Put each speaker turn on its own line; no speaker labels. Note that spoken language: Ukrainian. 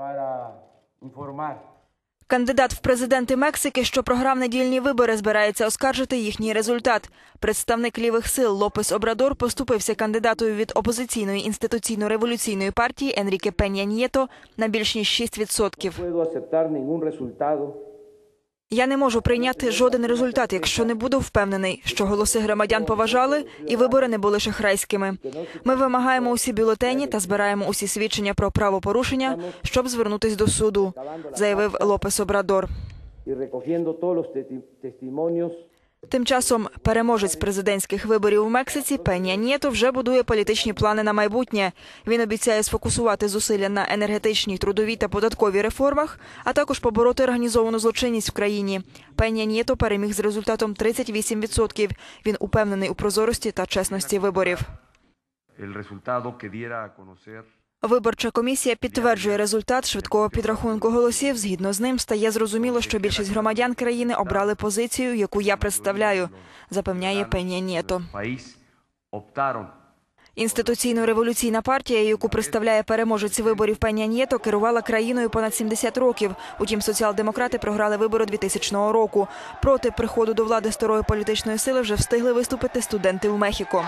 para informar
Кандидат в президенти Мексики, що програв недільні вибори, збирається оскаржити їхній результат. Представник лівих сил Лопес Обрадор поступився кандидатою від опозиційної інституційно-революційної партії Енріке Пен'я Нєто на більш ніж 6%. Я не можу прийняти жоден результат, якщо не буду впевнений, що голоси громадян поважали і вибори не були шахрайськими. Ми вимагаємо усі бюлетені та збираємо усі свідчення про правопорушення, щоб звернутись до суду, заявив Лопес Обрадор. Тим часом переможець президентських виборів у Мексиці Пенія Нєто вже будує політичні плани на майбутнє. Він обіцяє сфокусувати зусилля на енергетичній, трудовій та податковій реформах, а також побороти організовану злочинність в країні. Пенія Нєто переміг з результатом 38%. Він упевнений у прозорості та чесності виборів. Виборча комісія підтверджує результат швидкого підрахунку голосів. Згідно з ним стає зрозуміло, що більшість громадян країни обрали позицію, яку я представляю, запевняє Пенія Нєто. Інституційно-революційна партія, яку представляє переможець виборів Пеня Нєто, керувала країною понад 70 років. Утім, соціал-демократи програли вибори 2000 року. Проти приходу до влади старої політичної сили вже встигли виступити студенти в Мехіко.